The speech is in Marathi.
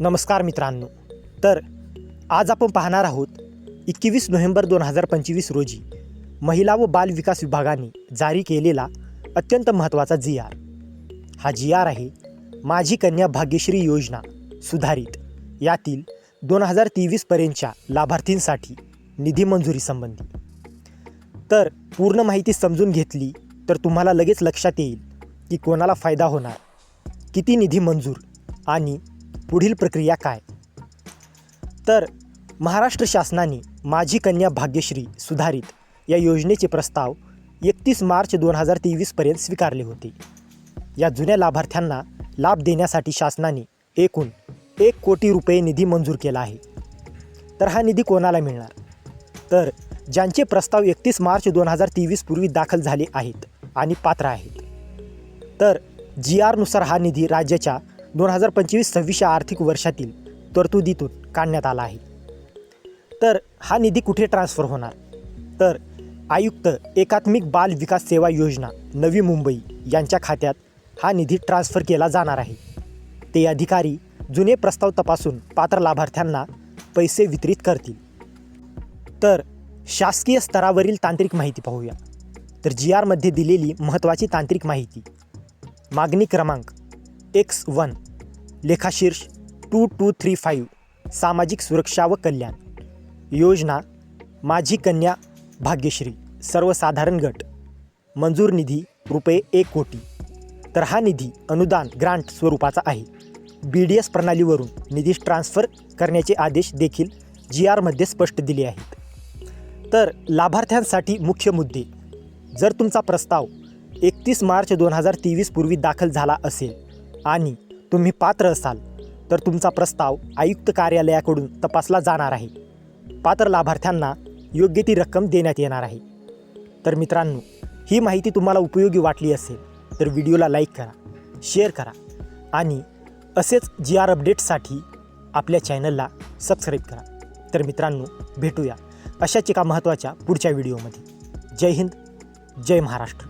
नमस्कार मित्रांनो. तर आज आपण पाहणार आहोत एकवीस नोव्हेंबर दोन हजार पंचवीस रोजी महिला व बाल विकास विभागाने जारी केलेला अत्यंत महत्त्वाचा जी आर. हा जी आर आहे माझी कन्या भाग्यश्री योजना सुधारित. यातील दोन हजार तेवीसपर्यंतच्या लाभार्थींसाठी निधी मंजुरीसंबंधी तर पूर्ण माहिती समजून घेतली तर तुम्हाला लगेच लक्षात येईल की कोणाला फायदा होणार किती निधी मंजूर आणि पुढील प्रक्रिया काय? तर महाराष्ट्र शासनाने माझी कन्या भाग्यश्री सुधारित या योजनेचे प्रस्ताव एकतीस मार्च दोन हजार तेवीसपर्यंत स्वीकारले होते. या जुन्या लाभार्थ्यांना लाभ देण्यासाठी शासनाने एकूण एक कोटी रुपये निधी मंजूर केला आहे. तर हा निधी कोणाला मिळणार? तर ज्यांचे प्रस्ताव एकतीस मार्च दोन हजार तेवीस पूर्वी दाखल झाले आहेत आणि पात्र आहेत. तर जी आरनुसार हा निधी राज्याच्या दोन हजार पंचवीस सव्वीसच्या आर्थिक वर्षातील तरतुदीतून काढण्यात आला आहे. तर हा निधी कुठे ट्रान्स्फर होणार? तर आयुक्त एकात्मिक बाल विकास सेवा योजना नवी मुंबई यांच्या खात्यात हा निधी ट्रान्स्फर केला जाणार आहे. ते अधिकारी जुने प्रस्ताव तपासून पात्र लाभार्थ्यांना पैसे वितरित करतील. तर शासकीय स्तरावरील तांत्रिक माहिती पाहूया. तर जी आरमध्ये दिलेली महत्त्वाची तांत्रिक माहिती. मागणी क्रमांक एक्स वन लेखाशीर्ष टू टू थ्री फाईव्ह सामाजिक सुरक्षा व कल्याण. योजना माझी कन्या भाग्यश्री सर्वसाधारण गट. मंजूर निधी रुपये एक कोटी. तर हा निधी अनुदान ग्रांट स्वरूपाचा आहे. बी डी एस प्रणालीवरून निधी ट्रान्स्फर करण्याचे आदेश देखील जी आरमध्ये स्पष्ट दिले आहेत. तर लाभार्थ्यांसाठी मुख्य मुद्दे. जर तुमचा प्रस्ताव एकतीस मार्च दोन हजार तेवीस पूर्वी दाखल झाला असेल आणि तुम्ही पात्र असाल तर तुमचा प्रस्ताव आयुक्त कार्यालयाकडून तपासला जाणार आहे. पात्र लाभार्थ्यांना योग्य ती रक्कम देण्यात येणार आहे. तर मित्रांनो ही माहिती तुम्हाला उपयोगी वाटली असेल तर व्हिडिओला लाईक करा शेअर करा आणि असेच जी आर अपडेट्ससाठी आपल्या चॅनलला सबस्क्राईब करा. तर मित्रांनो भेटूया अशाच एका महत्त्वाच्या पुढच्या व्हिडिओमध्ये. जय हिंद जय महाराष्ट्र.